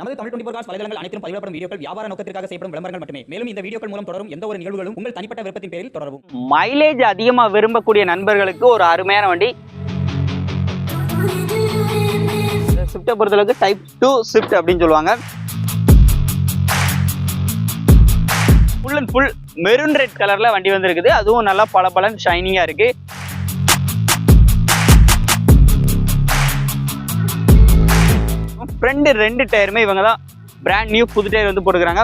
நமது Tamil twenty cos வலைதளங்கள் அனைத்தும் பதிவிடப்படும் வீடியோக்கள் வியாபார நோக்கத்திற்காக செய்யப்படும் விளம்பரங்கள் மட்டுமே. மேலும் இந்த வீடியோக்கள் மூலம் தொடரும் எந்த ஒரு நிகழ்வுகளும் உங்கள் தனிப்பட்ட விருப்பத்தின் பேரில் தொடரும் மைலேஜ் அதிகமாக விரும்பக்கூடிய நண்பர்களுக்கு ஒரு அருமையான வண்டி. ஸ்விஃப்டை பொறுத்தளவுக்கு டைப் டூ ஸ்விஃப்ட் அப்படின்னு சொல்லுவாங்க. Full and full maroon red கலரில் வண்டி வந்துருக்குது. அதுவும் நல்லா பல பலன் ஷைனிங்காக இருக்குது ஃப்ரெண்டு ரெண்டு டயருமே இவங்க தான். பிராண்ட் நியூ புது டயர் வந்து போட்டுக்கிறாங்க.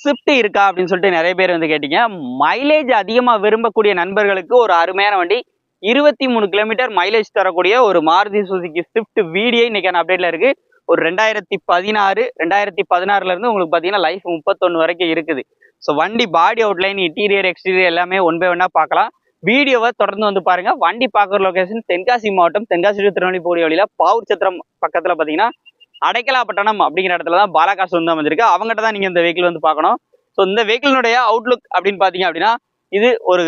ஸ்விஃப்ட் இருக்கா அப்படின்னு சொல்லிட்டு நிறைய பேர் வந்து கேட்டீங்க. மைலேஜ் அதிகமாக விரும்பக்கூடிய நண்பர்களுக்கு ஒரு அருமையான வண்டி. இருபத்தி மூணு கிலோமீட்டர் மைலேஜ் தரக்கூடிய ஒரு மாருதி சுசுகி ஸ்விஃப்ட் வீடியோ இன்னைக்கான அப்டேட்ல இருக்கு. ஒரு ரெண்டாயிரத்தி பதினாறு ரெண்டாயிரத்தி பதினாறுல இருந்து உங்களுக்கு பார்த்தீங்கன்னா லைஃப் முப்பத்தொன்று வரைக்கும் இருக்குது. ஸோ வண்டி பாடி அவுட்லைன் இன்டீரியர் எக்ஸ்டீரியர் எல்லாமே ஒன் பை ஒன்னாக பார்க்கலாம். வீடியோவை தொடர்ந்து வந்து பாருங்க. வண்டி பார்க்குற லொகேஷன் தென்காசி மாவட்டம் தென்காசி திருநெல்வேலி போகிற வழியில பாவூர் சத்திரம் பக்கத்துல பார்த்தீங்கன்னா அடைக்கலாப்பட்டணம் அப்படிங்கிற இடத்துல தான் பாலாகாசு வந்து அமைஞ்சிருக்கு. அவங்ககிட்ட தான் நீங்க இந்த வெஹிக்கிள் வந்து பார்க்கணும். ஸோ இந்த வெஹிக்கிளினுடைய அவுட்லுக் அப்படின்னு பார்த்தீங்க அப்படின்னா இது ஒரு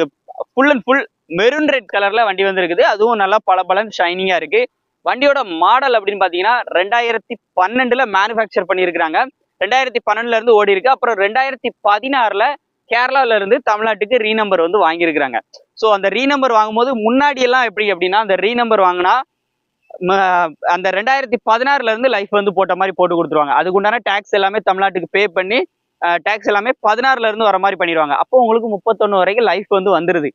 full and full maroon red கலர்ல வண்டி வந்துருக்குது. அதுவும் நல்லா பல பலன் ஷைனிங்கா இருக்கு. வண்டியோட மாடல் அப்படின்னு பார்த்தீங்கன்னா ரெண்டாயிரத்தி பன்னெண்டுல மேனுஃபேக்சர் பண்ணியிருக்கிறாங்க. ரெண்டாயிரத்தி பன்னெண்டுல இருந்து ஓடி இருக்கு அப்புறம் ரெண்டாயிரத்தி பதினாறுல கேரளால இருந்து தமிழ்நாட்டுக்கு ரீ நம்பர் வந்து வாங்கியிருக்கிறாங்க. ஸோ அந்த ரீ நம்பர் வாங்கும்போது முன்னாடி எல்லாம் எப்படி அப்படின்னா அந்த ரீ நம்பர் வாங்கினா அந்த ரெண்டாயிரத்தி பதினாறுல இருந்து லைஃப் வந்து போட்ட மாதிரி போட்டு கொடுத்துருவாங்க. அதுக்கு உண்டான டேக்ஸ் எல்லாமே தமிழ்நாட்டுக்கு பே பண்ணி டேக்ஸ் எல்லாமே பதினாறுல இருந்து வர மாதிரி பண்ணிடுவாங்க. அப்போ உங்களுக்கு முப்பத்தொன்னு வரைக்கும் லைஃப் வந்து வந்துருது.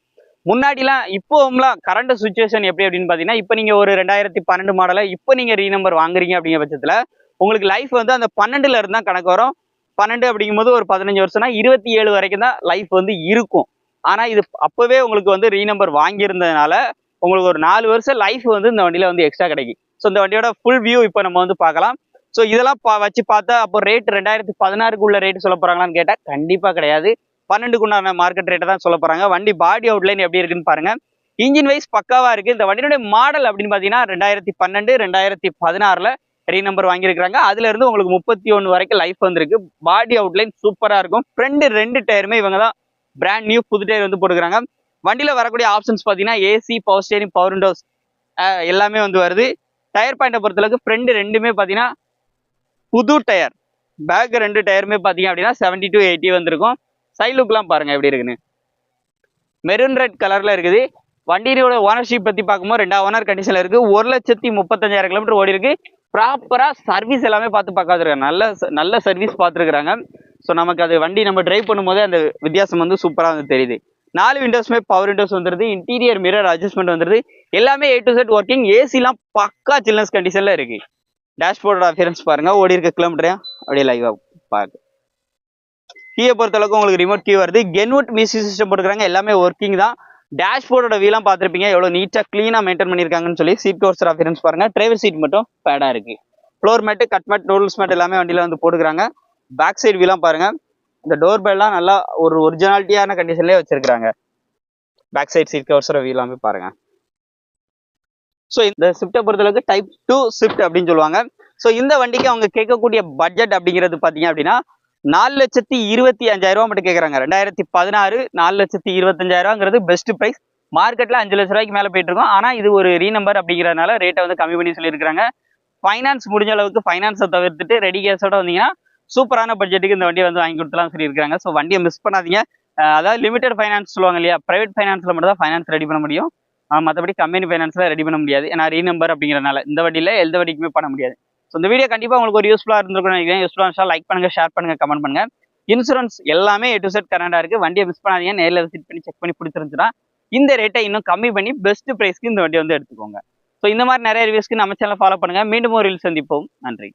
முன்னாடிலாம் இப்போவும்லாம் கரண்ட் சுச்சுவேஷன் எப்படி அப்படின்னு பார்த்தீங்கன்னா இப்போ நீங்கள் ஒரு ரெண்டாயிரத்தி பன்னெண்டு மாடலை இப்போ நீங்கள் ரீ நம்பர் வாங்குறீங்க அப்படிங்கிற பட்சத்தில் உங்களுக்கு லைஃப் வந்து அந்த பன்னெண்டுல இருந்து தான் கணக்கு வரும். பன்னெண்டு அப்படிங்கும்போது ஒரு பதினஞ்சு வருஷம்னா இருபத்தி ஏழு வரைக்கும் தான் லைஃப் வந்து இருக்கும். ஆனால் இது அப்போவே உங்களுக்கு வந்து ரீநம்பர் வாங்கியிருந்ததுனால உங்களுக்கு ஒரு நாலு வருஷம் லைஃப் வந்து இந்த வண்டியில வந்து எக்ஸ்ட்ரா கிடைக்கும். ஸோ இந்த வண்டியோட ஃபுல் வியூ இப்போ நம்ம வந்து பார்க்கலாம். ஸோ இதெல்லாம் பா வச்சு பார்த்தா அப்போ ரேட் ரெண்டாயிரத்தி பதினாறுக்கு உள்ள ரேட் சொல்ல போறாங்களான்னு கேட்டால் கண்டிப்பாக கிடையாது. பன்னெண்டுக்கு உண்டான மார்க்கெட் ரேட்டை தான் சொல்ல போறாங்க. வண்டி பாடி அவுட்லைன் எப்படி இருக்குன்னு பாருங்க. இன்ஜின் வைஸ் பக்காவா இருக்கு. இந்த வண்டியினுடைய மாடல் அப்படின்னு பார்த்தீங்கன்னா ரெண்டாயிரத்தி பன்னெண்டு ரெண்டாயிரத்தி பதினாறுல ரீ நம்பர் வாங்கியிருக்கிறாங்க. அதுல இருந்து உங்களுக்கு முப்பத்தி ஒன்று வரைக்கும் லைஃப் வந்திருக்கு. பாடி அவுட்லைன் சூப்பரா இருக்கும். ஃப்ரெண்டு ரெண்டு டயருமே இவங்க தான் பிராண்ட் நியூ புது டயர் வந்து போட்டுக்கிறாங்க. வண்டியில் வரக்கூடிய ஆப்ஷன்ஸ் பார்த்தீங்கன்னா AC power steering power windows எல்லாமே வந்து வருது. டயர் பாயிண்டை பொறுத்தளவுக்கு ஃப்ரெண்டு ரெண்டுமே பார்த்தீங்கன்னா புது டயர் பேக் ரெண்டு டயருமே பார்த்தீங்க அப்படின்னா செவன்டி டு எயிட்டி வந்திருக்கும். சைட் லுக்லாம் பாருங்கள் எப்படி இருக்குன்னு. மெரூன் ரெட் கலரில் இருக்குது. வண்டியோட ஓனர்ஷிப் பற்றி பார்க்கும்போது ரெண்டாவது ஓனர் கண்டிஷனில் இருக்குது ஒரு லட்சத்தி முப்பத்தஞ்சாயிரம் கிலோமீட்டர் ஓடி இருக்குது ப்ராப்பராக சர்வீஸ் எல்லாமே பார்த்து பார்க்காதுருக்காங்க. நல்ல நல்ல சர்வீஸ் பார்த்துருக்குறாங்க. ஸோ நமக்கு அது வண்டி நம்ம டிரைவ் பண்ணும்போதே அந்த வித்தியாசம் வந்து சூப்பராக வந்து தெரியுது. நாலு விண்டோஸ்மே பவர் விண்டோஸ் வந்துருது. இன்டீரியர் மிரர் அட்ஜஸ்ட்மெண்ட் வந்துருது. எல்லாமே ஏ டு செட் ஒர்க்கிங் ஏசிலாம் பக்கா சில்னஸ் கண்டிஷனில் இருக்குது டேஷ்போர்டோட அஃபியரன்ஸ் பாருங்கள் ஓடி இருக்க கிலோமீட்டரையா அப்படியே லைவாக பாருங்க. கீயை பொறுத்தளவுக்கு உங்களுக்கு ரிமோட் கீ வருது. கென்வுட் மியூசிக் சிஸ்டம் போட்டுக்கிறாங்க எல்லாமே ஒர்க்கிங் தான். டேஷ்போர்டோட வீலாம் பார்த்துருப்பீங்க. எவ்வளோ நீட்டாக க்ளீனாக மெயின்டைன் பண்ணியிருக்காங்கன்னு சொல்லி சீட் கவர்ஸர் அஃபியரன்ஸ் பாருங்க. டிரைவர் சீட் மட்டும் பேடாக இருக்கு. Floor mat cut mat noodles mat எல்லாமே வண்டியில் வந்து போட்டுக்கிறாங்க. பேக் சைடு வீலாம் பாருங்க. இந்த டோர் பெல்லாம் நல்லா ஒரு ஒரிஜினாலிட்டியான கண்டிஷன்லேயே வச்சிருக்காங்க பேக் சைடு சீட் கவர்ஸோட வீலாமே பாருங்க. ஸோ இந்த ஸ்விஃப்டை பொறுத்தளவுக்கு டைப் டூ ஸ்விஃப்ட் அப்படின்னு சொல்லுவாங்க. ஸோ இந்த வண்டிக்கு அவங்க கேட்கக்கூடிய பட்ஜெட் அப்படிங்கிறது பார்த்தீங்க அப்படின்னா நாலு லட்சத்தி இருபத்தி அஞ்சாயிரம் ரூபா மட்டும் கேட்குறாங்க ரெண்டாயிரத்தி பதினாறு நாலு லட்சத்தி இருபத்தஞ்சாயிரம்ங்கிறது பெஸ்ட் ப்ரைஸ் மார்க்கெட்டில் அஞ்சு லட்ச ரூபாய்க்கு மேலே போயிட்டு இருக்கோம். ஆனால் இது ஒரு ரீநம்பர் அப்படிங்கிறதுனால ரேட்டை வந்து கம்மி பண்ணி சொல்லியிருக்காங்க ஃபைனான்ஸ் முடிஞ்ச அளவுக்கு ஃபைனான்ஸை தவிர்த்துட்டு ரெடி கேஸோட வந்தீங்கன்னா சூப்பரான பட்ஜெட்டுக்கு இந்த வண்டியை வந்து வாங்கி கொடுத்துலாம் சொல்லியிருக்காங்க ஸோ வண்டியை மிஸ் பண்ணாதீங்க. அதாவது லிமிடெட் ஃபைனான்ஸ் சொல்லுவாங்க இல்லையா? ப்ரைவேட் ஃபைனான்ஸில் மட்டும் தான் ஃபைனான்ஸ் ரெடி பண்ண முடியும். மற்றபடி கம்பெனி ஃபைனான்ஸில் ரெடி பண்ண முடியாது. ஏன்னா ரீநம்பர் அப்படிங்கிறனால இந்த வண்டியில் எந்த வண்டிக்குமே பண்ண முடியாது. ஸோ இந்த வீடியோ கண்டிப்பாக உங்களுக்கு ஒரு யூஸ்ஃபுல்லாக இருந்திருக்கும் நினைக்கிறேன். யூஸ்ஃபுல்லாக லைக் பண்ணுங்க ஷேர் பண்ணுங்கள் கமெண்ட் பண்ணுங்க. இன்சூரன்ஸ் எல்லாமே ஏ டு செட் கரண்டாக இருக்கு. வண்டியை மிஸ் பண்ணாதீங்க. நேரில் விசிட் பண்ணி செக் பண்ணி பிடிச்சிருந்துச்சுன்னா இந்த ரேட்டை இன்னும் கம்மி பண்ணி பெஸ்ட் ப்ரைஸ்க்கு இந்த வண்டியை வந்து எடுத்துக்கோங்க. ஸோ இந்த மாதிரி நிறைய ரிவ்யூஸ்க்கு நம்ம சேனல் ஃபாலோ பண்ணுங்க. மீண்டும் ஒரு சந்திப்போம். நன்றி.